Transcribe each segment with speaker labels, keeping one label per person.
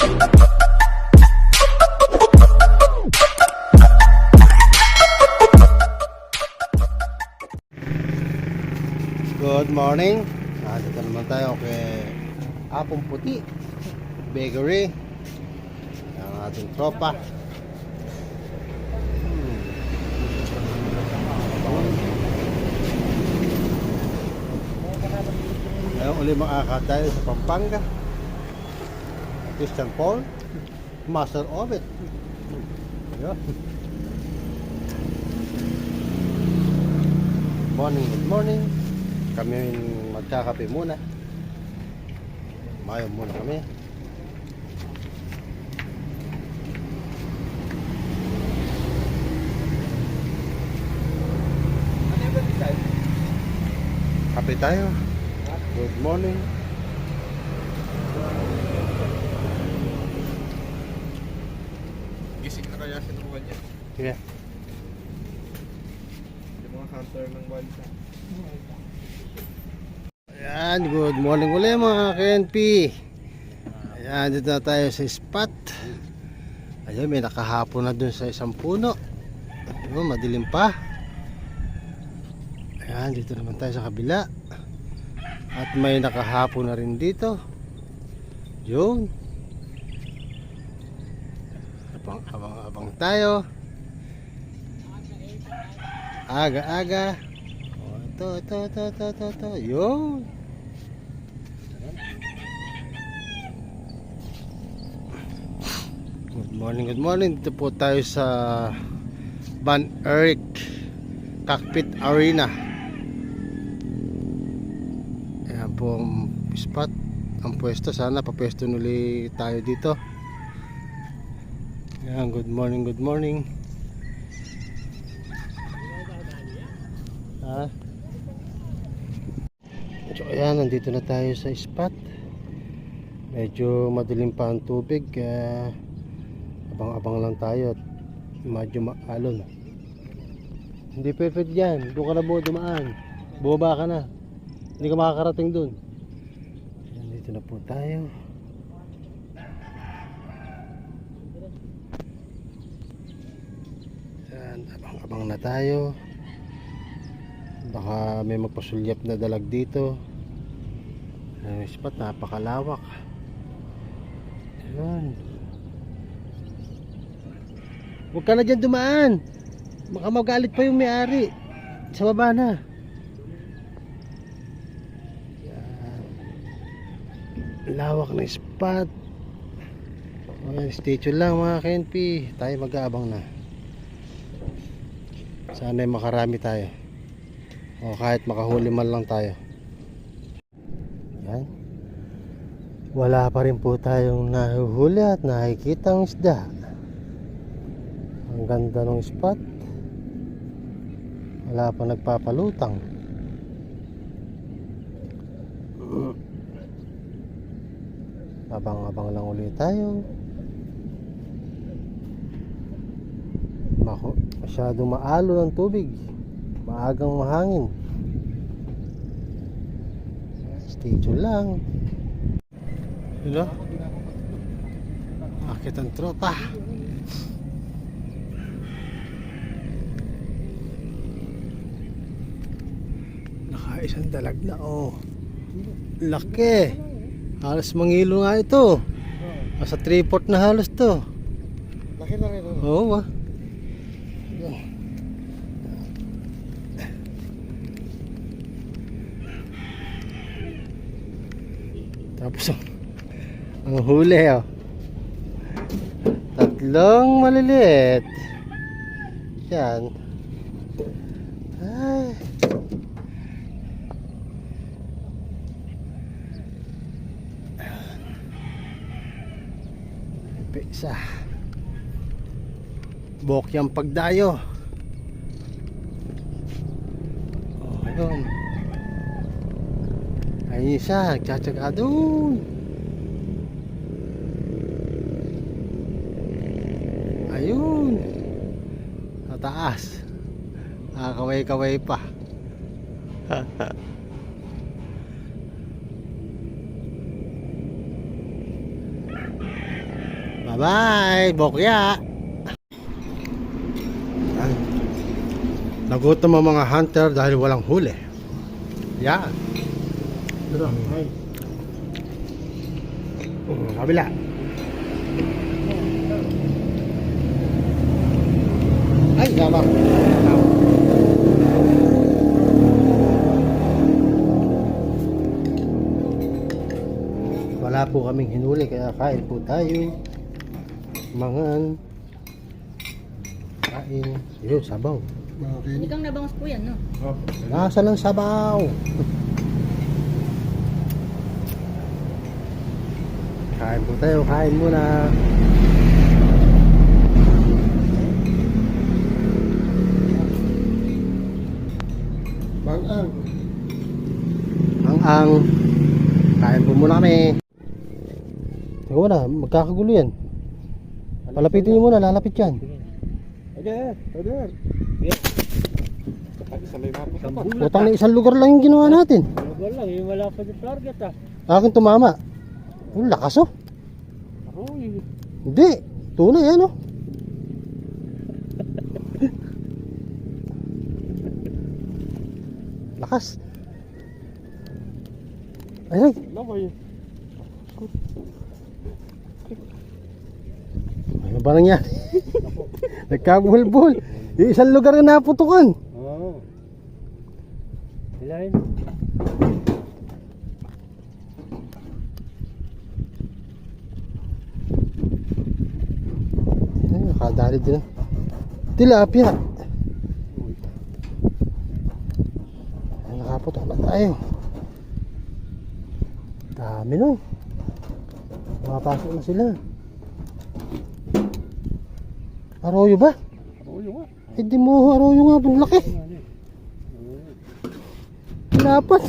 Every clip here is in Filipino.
Speaker 1: Good morning. Ah, dito naman tayo kay Apong Puti Bakery. Ang ating tropa. Hmm. Ngayon uli makakat tayo sa Pampanga. Christian Paul. Master of it. Yeah. Morning, good morning. Kami magkakape muna. Mayo muna kami. Kape tayo. Good morning.
Speaker 2: Gising na kaya si Ruan niya.
Speaker 1: Sige.
Speaker 2: Yung mga hunter ng bansa.
Speaker 1: Ayan, good morning ulit mga KNP. Ayan, dito na tayo sa spot. Ayun, may nakahapon na dun sa isang puno. Ayun, madilim pa. Ayan, dito naman tayo sa kabila. At may nakahapon na rin dito. Yun. Abang, abang, abang tayo. Aga-aga. Oh, ito, ito, ito, ito, ito, ito. Yun. Good morning, good morning. Dito po tayo sa Van Eric Cockpit Arena. Ayan po ang spot, ang pwesto. Sana papwesto nuli tayo dito. Ayan, good morning, good morning. Ha? So ayan, nandito na tayo sa spot. Medyo madilim pa ang tubig kaya abang-abang lang tayo at medyo maalon. Hindi perfect yan. Doon ka na buo dumaan. Bumaba ka na. Hindi ka makakarating doon. Dito na po tayo. Ayan, abang-abang na tayo. Baka may magpasulyap na dalag dito. Ang spot napakalawak. Ayan. Huwag ka na dyan dumaan. Baka magalit pa yung may-ari. Sa baba na. Ayan. Lawak na spot. Okay, stay tuned lang mga KNP. Tayo mag-aabang na. Sana ay makarami tayo. O kahit makahuli man lang tayo. Yan. Wala pa rin po tayong nahuhuli at nakikita ang isda. Ang ganda ng spot. Wala pa nagpapalutang. Abang-abang lang ulit tayo. Mako, masyadong maalo ng tubig. Maagang mahangin. Stay tuned lang. Hello? Akit ang tropa. Nakaisang dalag na oh. Laki. Halos mangilo nga ito. Nasa 3 port na halos to.
Speaker 2: Laki na rin.
Speaker 1: Oo ah. Tapos ang, huli oh. Tatlong maliliit. Yan. Ay. Pisa. Bok yung pagdayo. Oh, ayun. Ayun isa, nagtsatsaga doon. Ayun. Sa taas. Nakakaway-kaway pa. Bye-bye, bokya. Nagutom ang mga hunter dahil walang huli. Yan.
Speaker 2: Ay.
Speaker 1: Mm, kabila. Ay, tama. Wala po kaming hinuli kaya kain po tayo. Mangan. Kain. Yun, sabaw.
Speaker 3: Hindi kang nabangas po yan, no?
Speaker 2: Oh,
Speaker 1: Nasa ng sabaw. Kain po tayo, kain muna.
Speaker 2: Bang-ang.
Speaker 1: Ang ang kain po muna kami. Teka muna, magkakagulo yan. Palapitin nyo muna, lalapit yan.
Speaker 2: Na po.
Speaker 1: Utang na isang lugar lang yung ginawa natin.
Speaker 4: Wala, eh, wala pa yung target ah.
Speaker 1: Akin tumama. Ang lakas oh.
Speaker 4: Uy,
Speaker 1: Hindi. Tunay yan oh. Lakas. Ay, ay. Ano ba nangyari? Nagkabulbul. Yung isang lugar na naputukan.
Speaker 4: oo. Sila yun.
Speaker 1: Ay, nakadali din. ah. Tilapia. Ay, nakaputok na tayo. Dami nun. Makapasok na sila. Arroyo ba?
Speaker 4: Yung nga.
Speaker 1: Eh di mo arroyo nga, ang laki. Dapat.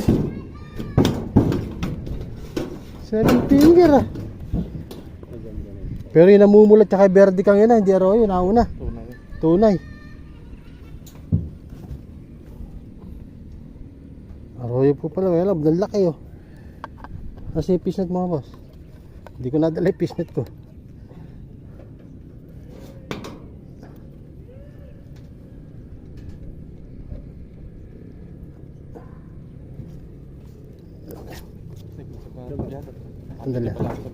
Speaker 1: Seven finger ah. Pero yung namumulat tsaka verde kang yun ah, hindi arroyo, nauna.
Speaker 2: Tunay.
Speaker 1: Tunay. Arroyo po pala, may alam, ang laki oh. Kasi yung fishnet mga boss. Hindi ko nadala yung fishnet ko. Sandali lang.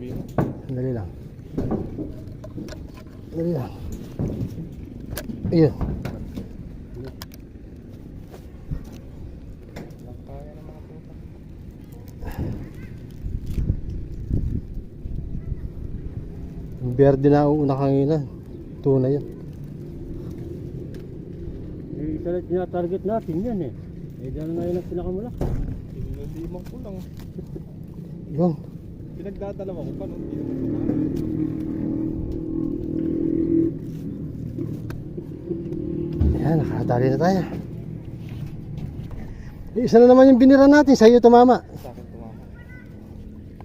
Speaker 1: Sandali lang.
Speaker 2: Puta.
Speaker 1: Yung verde na uuna kanina. Tunay yan.
Speaker 4: Eh, isa lang yung target natin yan eh. Eh, dahil na yun ang pinakamalaki.
Speaker 2: Limang ko lang.
Speaker 1: Yun.
Speaker 2: Pinagdadalawa ko pa nung hindi naman tumama.
Speaker 1: Ayan, nakadali na tayo. Eh, Isa na naman yung binira natin. Sa'yo tumama.
Speaker 2: Sa akin tumama.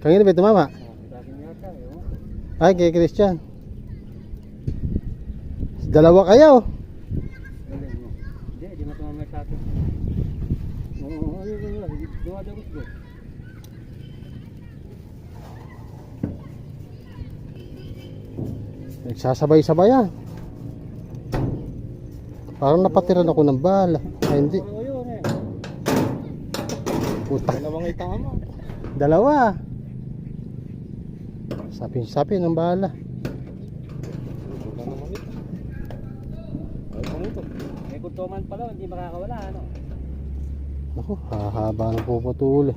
Speaker 1: Kanina ba tumama?
Speaker 4: Sa eh. oh.
Speaker 1: Ay, kay Christian. Dalawa kayo.
Speaker 4: Mo. Hindi, di matumamay sa akin. Oo, ano yun yun. Dumadagos ko.
Speaker 1: Nagsasabay-sabay yan. Parang napatiran ako ng bala. Ay, hindi. Puta.
Speaker 2: Dalawang ay tama.
Speaker 1: Dalawa. Sapin-sapin ng bala.
Speaker 2: Wala naman ito. Ay, pangutot.
Speaker 4: Eh, kung tuman pala, hindi makakawala, ano?
Speaker 1: Naku, hahaba ng puputuli.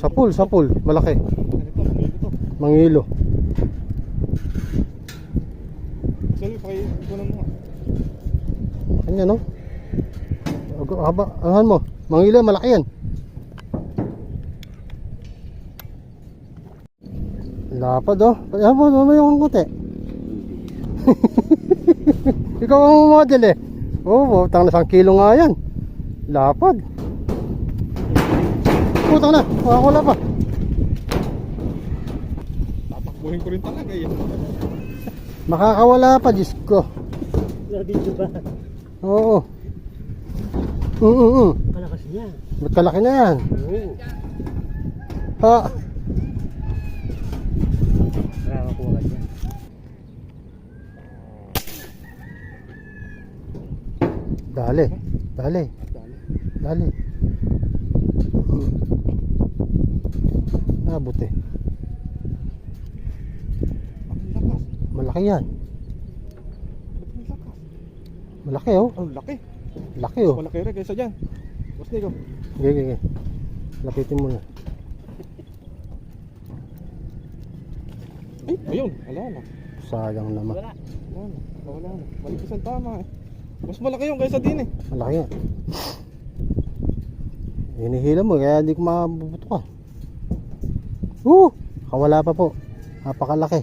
Speaker 1: Sa pool, sa pool. Malaki. Mangilo.
Speaker 2: Sorry, pakikunan mo. nga.
Speaker 1: Kanya no? Ag- Haba, ahan mo. Mangilo, malaki yan. Lapad oh. Ayan mo, mamaya kang kote. Ikaw ang model eh. Oo, oh, tang na 1 kilo nga yan. Lapad. Putang na, wala pa.
Speaker 2: Tatakbuhin ko rin talaga eh.
Speaker 1: Makakawala pa, Diyos ko.
Speaker 4: Nabidyo ba?
Speaker 1: Oo. Mm -mm -mm.
Speaker 4: Kalakas niya.
Speaker 1: Ba't kalaki na yan?
Speaker 4: Oo.
Speaker 1: Ha?
Speaker 4: Nakakakuha ka dyan.
Speaker 1: Dali. Dali.
Speaker 2: Dali.
Speaker 1: Dali. Nabot eh. Malaki yan. Malaki oh.
Speaker 2: Ang laki.
Speaker 1: Laki oh.
Speaker 2: Malaki rin kaysa dyan. Boss Nico.
Speaker 1: Gigi, gigi. Lapitin mo na.
Speaker 2: Ay, ayun. Wala na.
Speaker 1: Sayang naman.
Speaker 4: Wala.
Speaker 2: Wala na. Wala na. Malipis ang tama eh. Mas malaki yung kaysa din eh.
Speaker 1: Malaki yan. Hinihila mo kaya hindi ko mabubutukan. Uh! Kawala pa po. Napakalaki.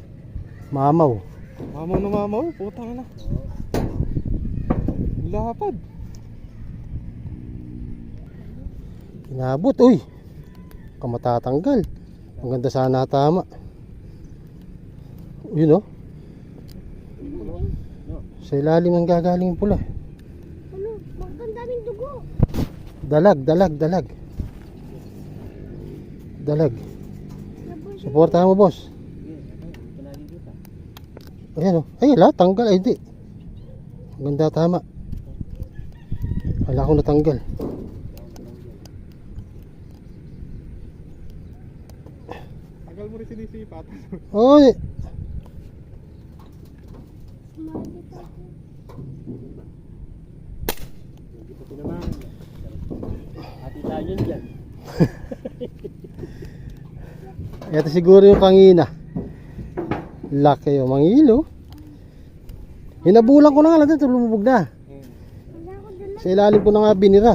Speaker 1: Mamaw.
Speaker 2: Mamaw na mamaw. Putang na. Lapad.
Speaker 1: Inabot. Uy! Kamatatanggal. Ang ganda sana tama. Yun oh. Sa ilalim ng gagaling pula.
Speaker 3: Ano? Ang daming dugo?
Speaker 1: Dalag, dalag, dalag. Dalag. Suportahan mo, boss. Ayan o. Ay, la, tanggal. Ay, hindi. Ang Ganda, tama. Wala ko natanggal.
Speaker 2: Tagal mo rin sinisipat.
Speaker 4: Dyan.
Speaker 1: Ito siguro yung kangina. Laki yung mangilo. Hinabulan ko na nga lang dito, lumubog na. Sa ilalim ko na nga binira.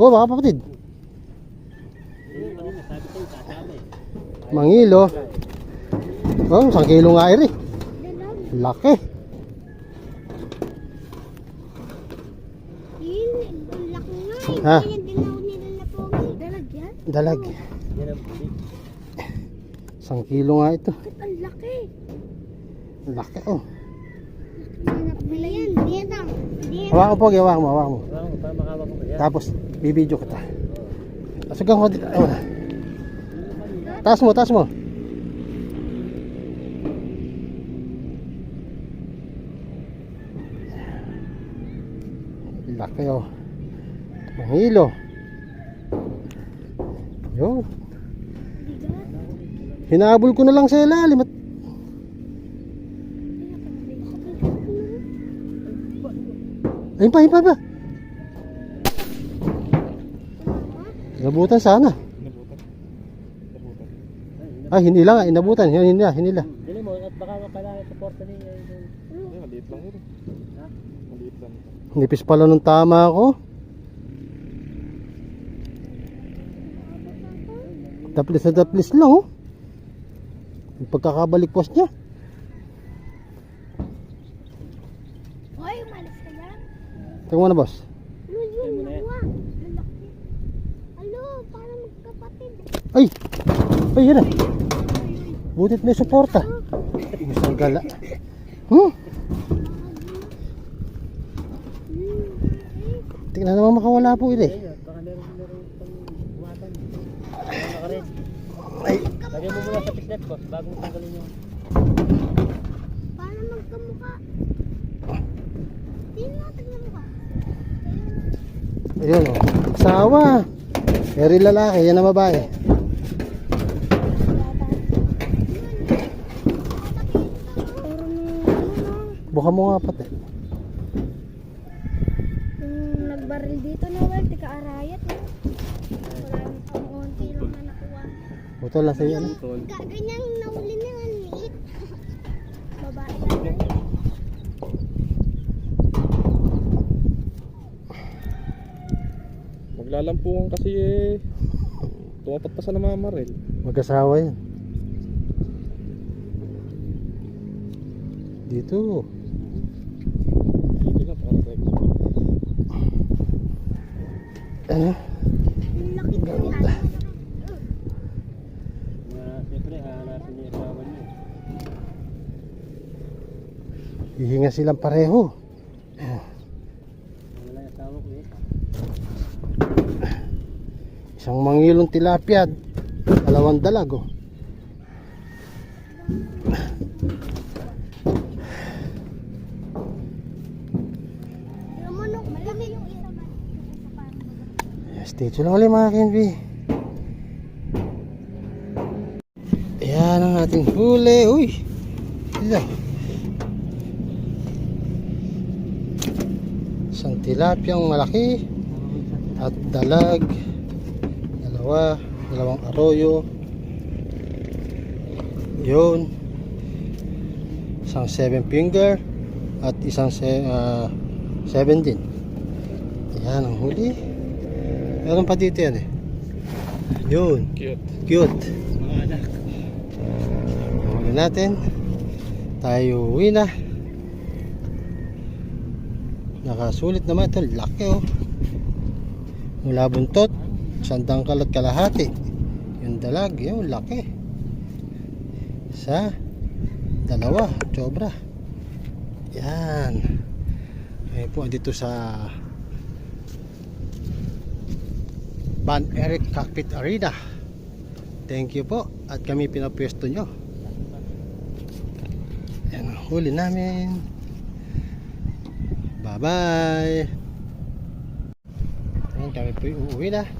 Speaker 1: Oh, baka kapatid. Mangilo. Oh, isang kilo nga iri. Laki.
Speaker 3: Eh.
Speaker 1: Ha?
Speaker 3: Dalag.
Speaker 1: Isang kilo nga ito.
Speaker 3: Ang laki?
Speaker 1: Laki oh.
Speaker 3: Hanap nila yan. Diyetang. Diyetang.
Speaker 1: Hawakan po, hawakan mo, hawakan mo.
Speaker 4: Wala ko, para makawak.
Speaker 1: Tapos, bibidyo kita. Asugan ko dito. Ayun. Taas mo, taas mo. Laki oh. Mahilo. Yun. Hinabol ko na lang sa ilalim at Ayun pa, ayun pa, ayun pa. Inabutan sana.
Speaker 2: Nabutan. Nabutan.
Speaker 1: Ay, hindi lang, inabutan. Hindi na, hindi na.
Speaker 4: Dali mo, at baka kailangan suporta ni
Speaker 2: Ay, maliit lang yun.
Speaker 4: Ha?
Speaker 2: Maliit lang.
Speaker 1: Nipis pala nung tama ako. Taplis na taplis lang, oh. Yung pagkakabalik post niya.
Speaker 3: Hoy, umalis ka dyan.
Speaker 1: Tingnan mo na, boss. Ay! Ay, yan na. Butit may suporta. Isang gala. Hmm? Tingnan naman makawala po ito eh. Ay,
Speaker 4: Lagyan mo muna sa pislet, boss, bago tanggalin yung...
Speaker 3: Para magkamukha. Sino natin na mukha?
Speaker 1: Ayun oh. Asawa. Pero yung lalaki, yan ang babae.
Speaker 3: Ano,
Speaker 1: Buka mo nga pati.
Speaker 3: nung nagbaril dito na well, tika arayat eh. Wala ang unti lang na nakuha.
Speaker 1: Buto lang sa'yo. Ano?
Speaker 3: Ga- Ganyan nahuli na ang liit. Babae lang.
Speaker 2: Maglalampungan kasi eh. Tumapat pa sa namamaril.
Speaker 1: Mag-asawa yan. Dito.
Speaker 2: Hindi na, para.
Speaker 1: Ano?
Speaker 4: Asawa niya.
Speaker 1: Hihinga silang pareho.
Speaker 4: Wala yung asawa ko eh.
Speaker 1: Isang mangilong tilapia. Dalawang dalag oh. Yes, dito lang ulit mga Kenby. Ayan ang ating huli. Uy! Sila. Isang tilapyang malaki. At dalag. Dalawa. Dalawang arroyo. Yun. Isang seven finger. At isang se ah, seven din. Ayan ang huli. Meron pa dito yan eh. Yun.
Speaker 2: Cute.
Speaker 1: Cute.
Speaker 2: Mga anak.
Speaker 1: Huli natin. Tayo uwi na. Nakasulit naman ito. Laki oh. Mula buntot. Sandang kalat kalahati. Yung dalag. Yung laki. Sa dalawa. Sobra. Yan. Ayun po dito sa Van Eric Cockpit Arena. Thank you po. At kami pinapwesto nyo. Yan ang huli namin. Bye bye. Ayan, kami po uuwi na